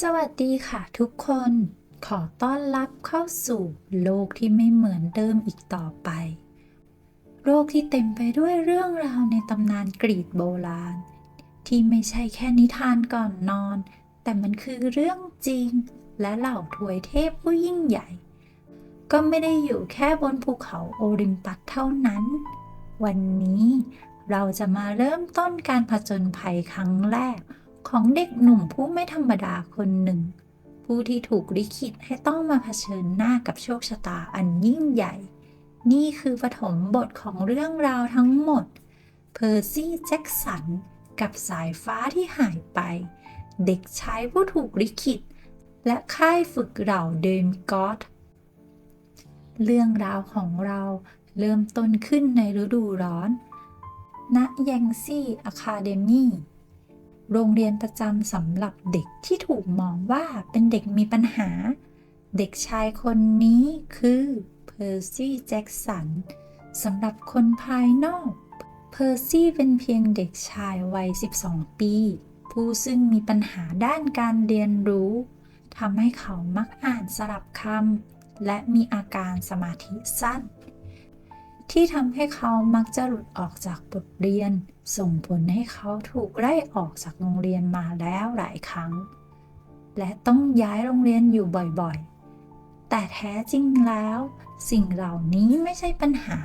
สวัสดีค่ะทุกคน ขอต้อนรับเข้าสู่โลกที่ไม่เหมือนเดิมอีกต่อไป โลกที่เต็มไปด้วยเรื่องราวในตำนานกรีกโบราณ ที่ไม่ใช่แค่นิทานก่อนนอน แต่มันคือเรื่องจริง และเหล่าถวยเทพผู้ยิ่งใหญ่ ก็ไม่ได้อยู่แค่บนภูเขาโอริมปัสเท่านั้น วันนี้เราจะมาเริ่มต้นการผจญภัยครั้งแรก ของเด็กหนุ่มผู้ไม่ธรรมดาคนหนึ่ง ผู้ที่ถูกลิขิตให้ต้องมาเผชิญหน้ากับโชคชะตาอันยิ่งใหญ่ นี่คือปฐมบทของเรื่องราวทั้งหมด เพอร์ซี่แจ็คสัน กับสายฟ้าที่หายไป เด็กชายผู้ถูกลิขิต และค่ายฝึกเหล่าเดมกอดเรื่องราวของเราเริ่มต้นขึ้นในฤดูร้อน ณ ยังซี่อะคาเดมี โรงเรียนประจำสำหรับเด็กที่ถูกมองว่าเป็นเด็กมีปัญหา เด็กชายคนนี้คือเพอร์ซี่แจ็กสันสำหรับคนภายนอก เพอร์ซี่เป็นเพียงเด็กชายวัย 12 ปี ผู้ซึ่งมีปัญหาด้านการเรียนรู้ทำให้เขามักอ่านสลับคำและมีอาการสมาธิสั้น ที่ทำให้เขามักจะหลุดออกจากบทเรียน ส่งผลให้เขาถูกไล่ออกจากโรงเรียนมาแล้วหลายครั้ง และต้องย้ายโรงเรียนอยู่บ่อยๆ แต่แท้จริงแล้ว สิ่งเหล่านี้ไม่ใช่ปัญหา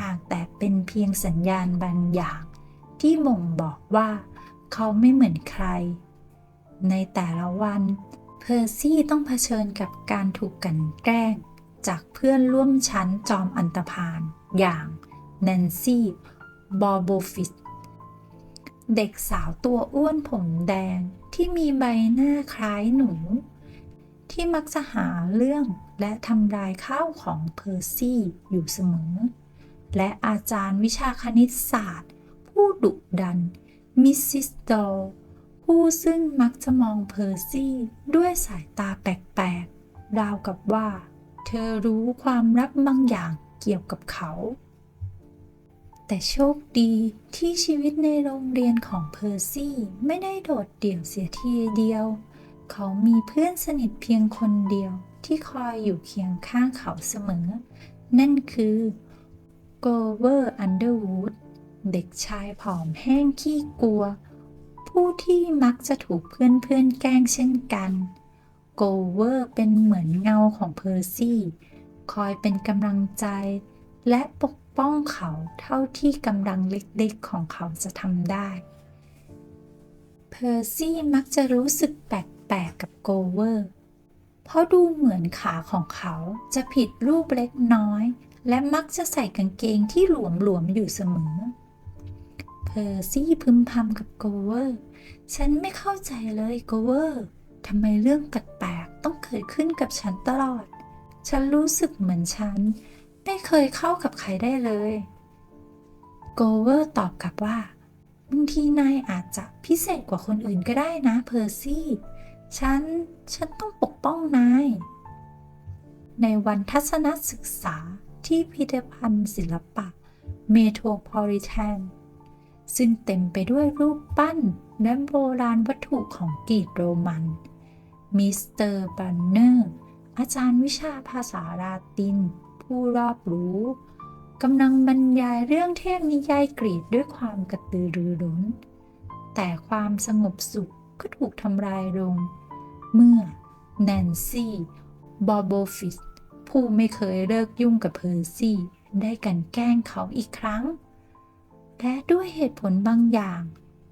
หากแต่เป็นเพียงสัญญาณบางอย่าง ที่บ่งบอกว่าเขาไม่เหมือนใคร ในแต่ละวันเพอร์ซี่ต้องเผชิญกับการถูกกันแกล้ง จากเพื่อนร่วมชั้นจอมอันตพาล อย่างแนนซี่บอโบฟิสเด็กสาวตัวอ้วนผมแดงที่มีใบหน้าคล้ายหนู ที่มักจะหาเรื่องและทำลายข้าวของเพอร์ซี่อยู่เสมอ และอาจารย์วิชาคณิตศาสตร์ ผู้ดุดัน มิสซิสดอลผู้ซึ่งมักจะมองเพอร์ซี่ด้วยสายตาแปลกๆ ราวกับว่า เธอรู้ความลับบางอย่าง เกี่ยวกับเขา แต่โชคดีที่ชีวิตในโรงเรียนของเพอร์ซี่ไม่ได้โดดเดี่ยวเสียทีเดียว เขามีเพื่อนสนิทเพียงคนเดียวที่คอยอยู่เคียงข้างเขาเสมอ นั่นคือโกเวอร์อันเดอร์วูดเด็กชายผอมแห้งขี้กลัว ผู้ที่มักจะถูกเพื่อนๆแกล้งเช่นกัน โกเวอร์เป็นเหมือนเงาของเพอร์ซี่ คอยเป็นกำลังใจ และปกป้องเขาเท่าที่กำลังเล็กๆของเขาจะทำได้ เพอร์ซี่มักจะรู้สึกแปลกๆกับโกเวอร์ เพราะดูเหมือนขาของเขาจะผิดรูปเล็กน้อย และมักจะใส่กางเกงที่หลวมๆอยู่เสมอ เพอร์ซี่พึมพำกับโกเวอร์ ฉันไม่เข้าใจเลยโกเวอร์ทำไมเรื่องแปลกๆต้องเกิดขึ้นกับฉันตลอด ฉันรู้สึกเหมือนฉัน ไม่เคยเข้ากับใครได้เลย โกเวอร์ตอบกลับว่าบางทีนายอาจจะพิเศษกว่าคนอื่นก็ได้นะเพอร์ซี่ ฉัน ฉันต้องปกป้องนาย ในวันทัศนศึกษาที่พิพิธภัณฑ์ศิลปะเมโทรโพลิแทนซึ่งเต็มไปด้วยรูปปั้นและโบราณวัตถุของกรีกโรมัน มิสเตอร์บันเนอร์ อาจารย์วิชาภาษาลาติน ผู้รอบรู้กำลังบรรยายเรื่องเทพนิยายกรีกด้วยความกระตือรือร้น แต่ความสงบสุขก็ถูกทำลายลง เมื่อแนนซี่บอโบฟิสผู้ไม่เคยเลิกยุ่งกับเพอร์ซี่ ได้กันแกล้งเขาอีกครั้ง และด้วยเหตุผลบางอย่าง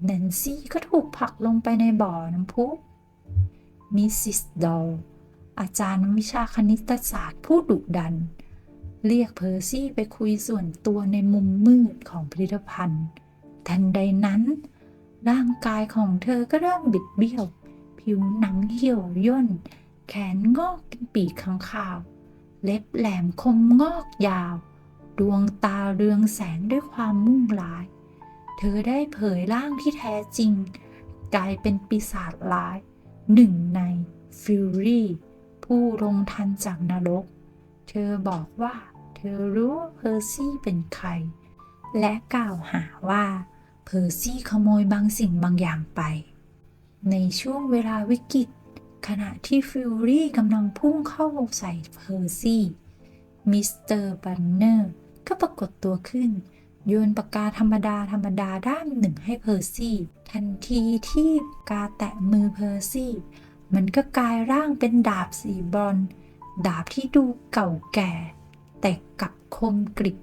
แนนซี่ก็ถูกผลักลงไปในบ่อน้ำพุมิสซิสดอล อาจารย์วิชาคณิตศาสตร์ผู้ดุดัน เรียกเพอร์ซี่ไปคุยส่วนตัวในมุมมืดของพิพิธภัณฑ์ ทันใดนั้น ร่างกายของเธอก็เริ่มบิดเบี้ยว ผิวหนังเหี่ยวย่น แขนงอกเป็นปีกข้างคาว เล็บแหลมคมงอกยาว ดวงตาเรืองแสงด้วยความมุ่งร้าย เธอได้เผยร่างที่แท้จริง กลายเป็นปีศาจร้ายหนึ่งในฟิวรี่ ผู้ลงทันจากนรก เธอบอกว่า เธอรู้เพอร์ซี่เป็นใคร และกล่าวหาว่าเพอร์ซี่ขโมยบางสิ่งบางอย่างไป ในช่วงเวลาวิกฤต ขณะที่ฟิลลี่กำลังพุ่งเข้าใส่เพอร์ซี่ มิสเตอร์บันเนอร์ก็ปรากฏตัวขึ้น โยนปากกาธรรมดาธรรมดาด้านหนึ่งให้เพอร์ซี่ ทันทีที่กกาแตะมือเพอร์ซี่ มันก็กลายร่างเป็นดาบสีบรอน ดาบที่ดูเก่าแก่ แต่กับคมกริบ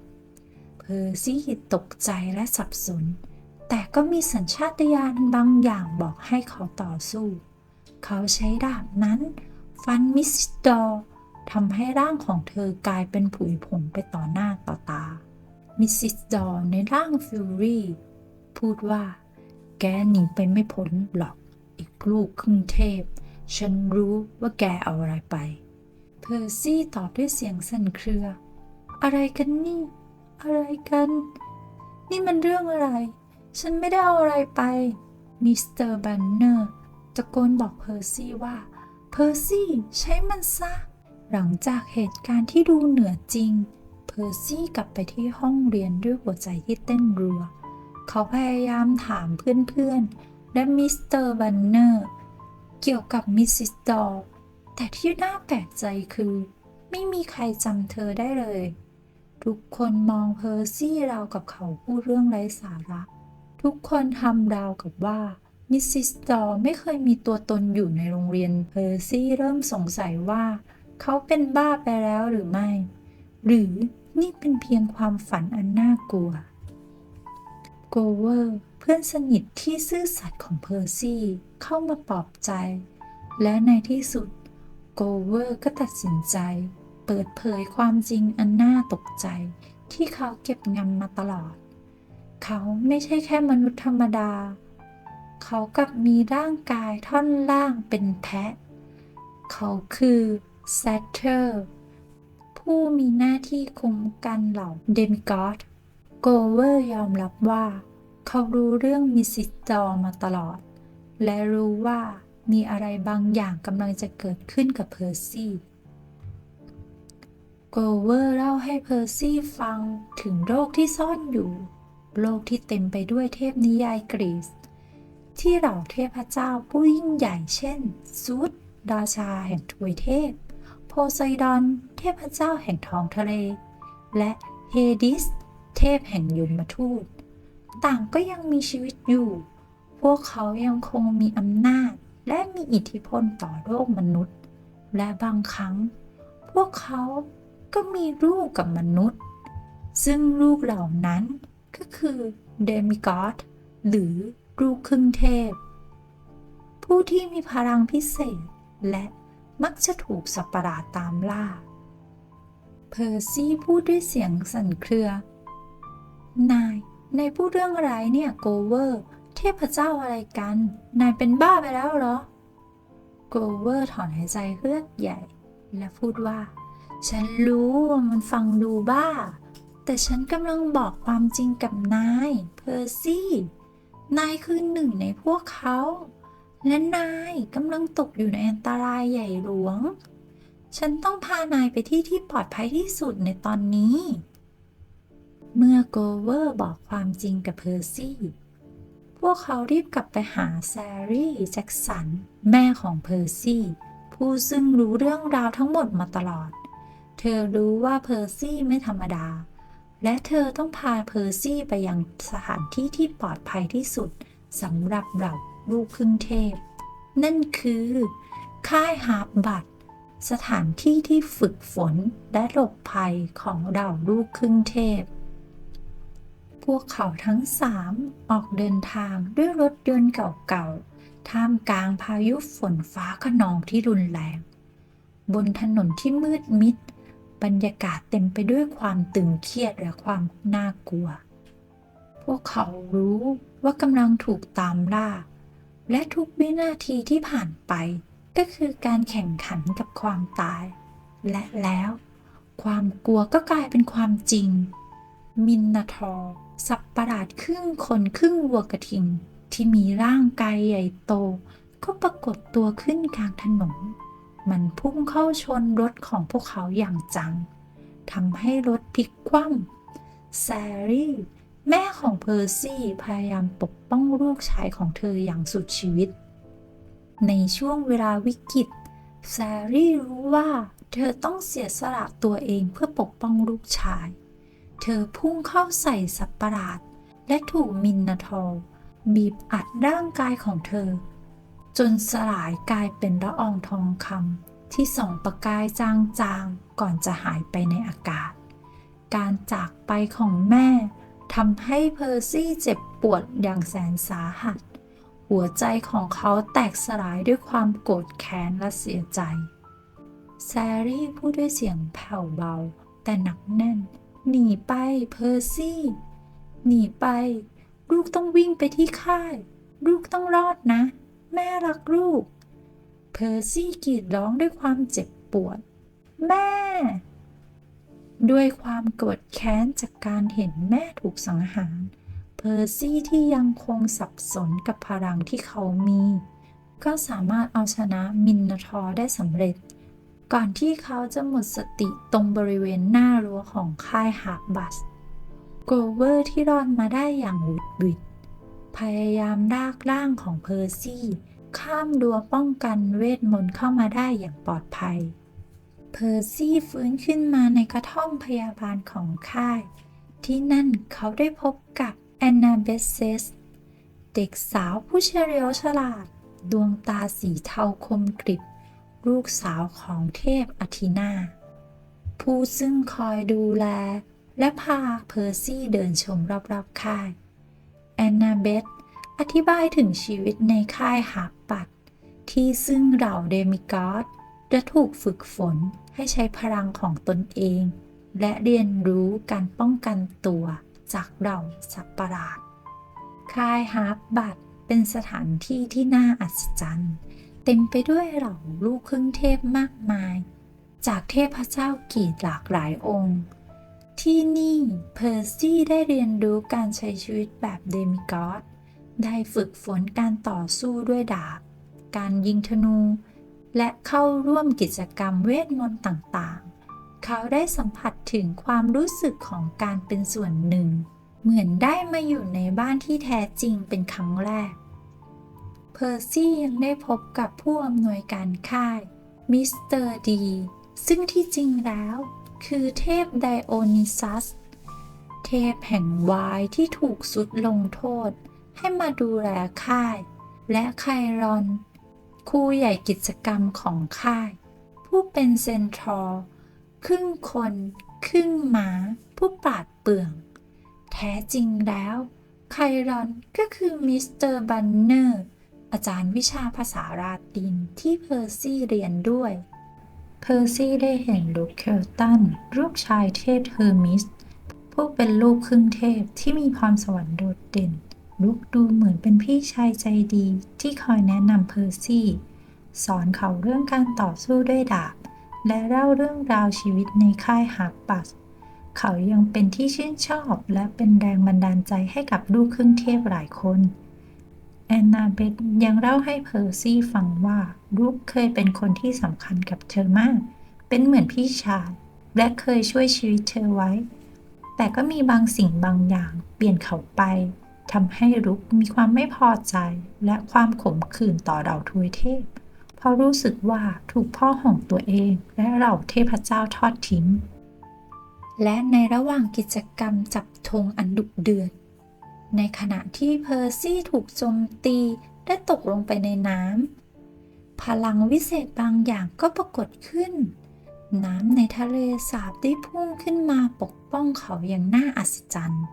เพอร์ซี่ตกใจและสับสน แต่ก็มีสัญชาตญาณบางอย่างบอกให้เขาต่อสู้ เขาใช้ดาบนั้น ฟันมิสดอร์ทำให้ร่างของเธอกลายเป็นผุยผงไปต่อหน้าต่อตา มิสซิสดอร์ในร่างฟิวรี่พูดว่า แกหนีไปไม่พ้นหรอก อีกลูกครึ่งเทพ ฉันรู้ว่าแกเอาอะไรไป เพอร์ซี่ตอบด้วยเสียงสั่นเครือ อะไรกันนี่ อะไรกัน นี่มันเรื่องอะไร ฉันไม่ได้เอาอะไรไป มิสเตอร์บันเนอร์ตะโกนบอกเพอร์ซี่ว่า เพอร์ซี่ใช้มันซะ หลังจากเหตุการณ์ที่ดูเหนือจริง เพอร์ซี่กลับไปที่ห้องเรียนด้วยหัวใจที่เต้นรัว เขาพยายามถามเพื่อนๆ และมิสเตอร์บันเนอร์ เกี่ยวกับมิสซิสดอแต่ที่น่าแปลกใจคือ ไม่มีใครจำเธอได้เลย ทุกคนมองเพอร์ซี่ราวกับเขาพูดเรื่องไร้สาระ ทุกคนทำราวกับว่ามิสซิสดอไม่เคยมีตัวตนอยู่ในโรงเรียนเพอร์ซี่เริ่มสงสัยว่า เขาเป็นบ้าไปแล้วหรือไม่ หรือนี่เป็นเพียงความฝันอันน่ากลัว โกเวอร์ เพื่อนสนิทที่ซื่อสัตย์ของเพอร์ซี่เข้ามาปลอบใจ และในที่สุด โกเวอร์ก็ตัดสินใจ เปิดเผยความจริงอันน่าตกใจที่เขาเก็บงำมาตลอด เขาไม่ใช่แค่มนุษย์ธรรมดา เขากลับมีร่างกายท่อนล่างเป็นแพะ เขาคือแซตเทอร์ผู้มีหน้าที่คุมกันเหล่าเดมิกอด โกเวอร์ยอมรับว่า เขารู้เรื่องมิสิสดอร์มาตลอด และรู้ว่ามีอะไรบางอย่างกำลังจะเกิดขึ้นกับเพอร์ซี่ โกเวอร์เล่าให้เพอร์ซี่ฟังถึงโรคที่ซ่อนอยู่ โลกที่เต็มไปด้วยเทพนิยายกรีซที่เหล่าเทพเจ้าผู้ยิ่งใหญ่เช่นซูดราชาแห่งทวยเทพ โพไซดอน เทพเจ้าแห่งท้องทะเล และเฮดิส เทพแห่งยมทูต ต่างก็ยังมีชีวิตอยู่ พวกเขายังคงมีอำนาจ และมีอิทธิพลต่อโลกมนุษย์ และบางครั้ง พวกเขาก็มีลูกกับมนุษย์ ซึ่งลูกเหล่านั้นก็คือเดมิกอดหรือลูกครึ่งเทพ ผู้ที่มีพลังพิเศษและมักจะถูกสัตว์ประหลาดตามล่า เพอร์ซี่พูดด้วยเสียงสั่นเครือ นาย นายพูดเรื่องอะไรเนี่ยโกเวอร์ เทพเจ้าอะไรกัน นายเป็นบ้าไปแล้วเหรอ โกเวอร์ถอนหายใจเฮือกใหญ่ และพูดว่า ฉันรู้ว่ามันฟังดูบ้า แต่ฉันกำลังบอกความจริงกับนาย เพอร์ซี่ นายคือหนึ่งในพวกเขา และนายกำลังตกอยู่ในอันตรายใหญ่หลวง ฉันต้องพานายไปที่ที่ปลอดภัยที่สุดในตอนนี้ เมื่อโกเวอร์บอกความจริงกับเพอร์ซี่ พวกเขารีบกลับไปหาแซรี่แจ็กสัน แม่ของเพอร์ซี่ ผู้ซึ่งรู้เรื่องราวทั้งหมดมาตลอด เธอรู้ว่าเพอร์ซี่ไม่ธรรมดา และเธอต้องพาเพอร์ซี่ไปยังสถานที่ที่ปลอดภัยที่สุดสำหรับเราลูกครึ่งเทพ นั่นคือ ค่ายฮาร์ปบัตสถานที่ที่ฝึกฝนและหลบภัยของเราลูกครึ่งเทพ พวกเขาทั้งสามออกเดินทางด้วยรถยนต์เก่าๆ ท่ามกลางพายุฝนฟ้าขนองที่รุนแรง บนถนนที่มืดมิด บรรยากาศเต็มไปด้วยความตึงเครียดและความน่ากลัว พวกเขารู้ว่ากำลังถูกตามล่า และทุกวินาทีที่ผ่านไปก็คือการแข่งขันกับความตาย และแล้ว ความกลัวก็กลายเป็นความจริง มินนาทอร์ สัตว์ประหลาดครึ่งคนครึ่งวัวกระทิง ที่มีร่างกายใหญ่โต ก็ปรากฏตัวขึ้นกลางถนน มันพุ่งเข้าชนรถของพวกเขาอย่างจังทำให้รถพลิกคว่ำแซรี่ แม่ของเพอร์ซี่พยายามปกป้องลูกชายของเธออย่างสุดชีวิต ในช่วงเวลาวิกฤตแซรี่รู้ว่าเธอต้องเสียสละตัวเองเพื่อปกป้องลูกชาย เธอพุ่งเข้าใส่สัตว์ประหลาด และถูกมินนาทอร์บีบอัดร่างกายของเธอ จนสลายกลายเป็นละอองทองคำที่ส่องประกายจางๆ ก่อนจะหายไปในอากาศ การจากไปของแม่ทำให้เพอร์ซี่เจ็บปวดอย่างแสนสาหัส หัวใจของเขาแตกสลายด้วยความโกรธแค้นและเสียใจ แซรี่พูดด้วยเสียงแผ่วเบาแต่หนักแน่น หนีไปเพอร์ซี่ หนีไป ลูกต้องวิ่งไปที่ค่าย ลูกต้องรอดนะ แม่รักลูก เพอร์ซี่กรีดร้องด้วยความเจ็บปวด แม่ ด้วยความโกรธแค้นจากการเห็นแม่ถูกสังหาร เพอร์ซี่ที่ยังคงสับสนกับพลังที่เขามี ก็สามารถเอาชนะมินนทอร์ได้สำเร็จ ก่อนที่เขาจะหมดสติตรงบริเวณหน้ารั้วของค่ายฮาร์บัส โกเวอร์ที่รอดมาได้อย่างหวุดหวิด พยายามลากร่างของเพอร์ซี่ ข้ามรั้วป้องกันเวทมนต์เข้ามาได้อย่างปลอดภัย เพอร์ซี่ฟื้นขึ้นมาในกระท่อมพยาบาลของค่าย ที่นั่นเขาได้พบกับแอนนาเบสเซส เด็กสาวผู้เฉลียวฉลาด ดวงตาสีเทาคมกริบ ลูกสาวของเทพอธินา ผู้ซึ่งคอยดูแล และพาเพอร์ซี่เดินชมรอบๆค่าย แอนนาเบธอธิบายถึงชีวิตในค่ายหาปัด ที่ซึ่งเหล่าเดมิกอสจะถูกฝึกฝนให้ใช้พลังของตนเอง และเรียนรู้การป้องกันตัวจากเหล่าสัตว์ประหลาด ค่ายฮาร์บัตเป็นสถานที่ที่น่าอัศจรรย์ เต็มไปด้วยเหล่าลูกครึ่งเทพมากมาย จากเทพเจ้ากีดหลากหลายองค์ ที่นี่เพอร์ซี่ได้เรียนรู้การใช้ชีวิตแบบเดมิกอสได้ฝึกฝนการต่อสู้ด้วยดาบ การยิงธนู และเข้าร่วมกิจกรรมเวทมนต์ต่างๆ เขาได้สัมผัสถึงความรู้สึกของการเป็นส่วนหนึ่ง เหมือนได้มาอยู่ในบ้านที่แท้จริงเป็นครั้งแรก เพอร์ซี่ยังได้พบกับผู้อำนวยการค่าย มิสเตอร์ดี ซึ่งที่จริงแล้ว คือเทพไดโอนิซัส เทพแห่งวายที่ถูกสุดลงโทษ ให้มาดูแลค่าย และไครอนครูใหญ่กิจกรรมของค่าย ผู้เป็นเซนทรอลครึ่งคน ครึ่งหมา ผู้ปราดเปรื่อง แท้จริงแล้ว ไครอนก็คือมิสเตอร์บันเนอร์ อาจารย์วิชาภาษาลาตินที่เพอร์ซี่เรียนด้วย เพอร์ซี่ได้เห็นลูกเคลตันลูกชายเทพเฮอร์มิส ผู้เป็นลูกครึ่งเทพที่มีพรสวรรค์โดดเด่น ลูกดูเหมือนเป็นพี่ชายใจดีที่คอยแนะนำเพอร์ซี่ สอนเขาเรื่องการต่อสู้ด้วยดาบ และเล่าเรื่องราวชีวิตในค่ายฮาร์ปัสเขายังเป็นที่ชื่นชอบและเป็นแรงบันดาลใจให้กับลูกครึ่งเทพหลายคน แอนนาเบธยังเล่าให้เพอร์ซี่ฟังว่าลูกเคยเป็นคนที่สำคัญกับเธอมาก เป็นเหมือนพี่ชาย และเคยช่วยชีวิตเธอไว้ แต่ก็มีบางสิ่งบางอย่างเปลี่ยนเขาไปทำให้รุกมีความไม่พอใจและความขมขื่นต่อเราทวยเทพ เพราะรู้สึกว่าถูกพ่อของตัวเองและเราเทพเจ้าทอดทิ้ง และในระหว่างกิจกรรมจับธงอันดุเดือด ในขณะที่เพอร์ซี่ถูกโจมตีและตกลงไปในน้ำ พลังวิเศษบางอย่างก็ปรากฏขึ้น น้ำในทะเลสาบได้พุ่งขึ้นมาปกป้องเขาอย่างน่าอัศจรรย์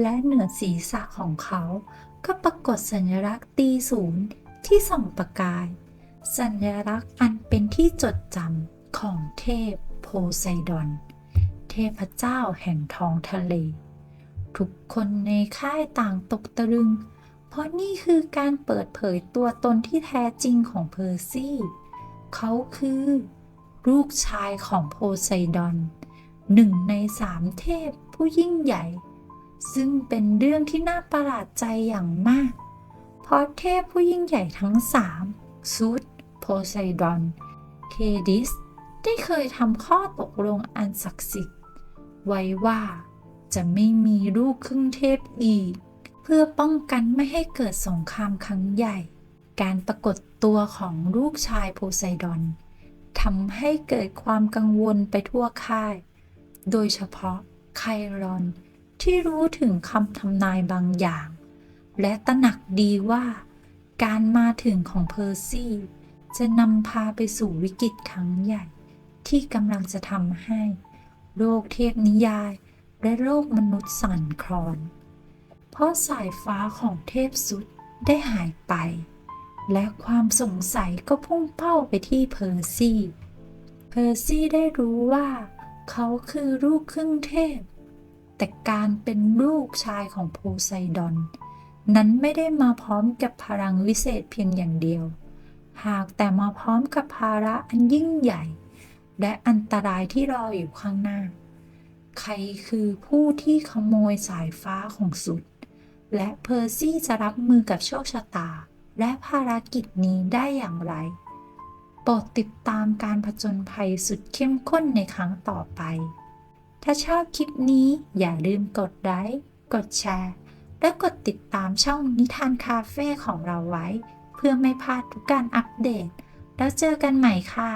และเหนือศีรษะของเขาก็ปรากฏสัญลักษณ์ตีศูนย์ที่ส่องประกาย สัญลักษณ์อันเป็นที่จดจำของเทพโพไซดอน เทพเจ้าแห่งท้องทะเล ทุกคนในค่ายต่างตกตะลึง เพราะนี่คือการเปิดเผยตัวตนที่แท้จริงของเพอร์ซี่ เขาคือ ลูกชายของโพไซดอน หนึ่งในสามเทพผู้ยิ่งใหญ่ ซึ่งเป็นเรื่องที่น่าประหลาดใจอย่างมาก เพราะเทพผู้ยิ่งใหญ่ทั้งสามซูดโพไซดอนเทดิส ได้เคยทำข้อตกลงอันศักดิ์สิทธิ์ไว้ว่า จะไม่มีลูกครึ่งเทพอีก เพื่อป้องกันไม่ให้เกิดสงครามครั้งใหญ่ การปรากฏตัวของลูกชายโพไซดอนทำให้เกิดความกังวลไปทั่วค่าย โดยเฉพาะไครอนที่รู้ถึงคำทำนายบางอย่าง และตระหนักดีว่า การมาถึงของเพอร์ซี่ จะนำพาไปสู่วิกฤตครั้งใหญ่ ที่กำลังจะทำให้ โลกเทพนิยาย และโลกมนุษย์สั่นคลอน เพราะสายฟ้าของเทพสุดได้หายไป และความสงสัยก็พุ่งเป้าไปที่เพอร์ซี่ เพอร์ซี่ได้รู้ว่า เขาคือลูกครึ่งเทพ แต่การเป็นลูกชายของโพไซดอน นั้นไม่ได้มาพร้อมกับพลังวิเศษเพียงอย่างเดียว หากแต่มาพร้อมกับภาระอันยิ่งใหญ่ และอันตรายที่รออยู่ข้างหน้า ใครคือผู้ที่ขโมยสายฟ้าของสุด และเพอร์ซี่จะรับมือกับโชคชะตา และภารกิจนี้ได้อย่างไร โปรดติดตามการผจญภัยสุดเข้มข้นในครั้งต่อไป ถ้าชอบคลิปนี้อย่าลืมกดไลค์กดแชร์ และกดติดตามช่องนิทานคาเฟ่ของเราไว้ เพื่อไม่พลาดทุกการอัปเดต แล้วเจอกันใหม่ค่ะ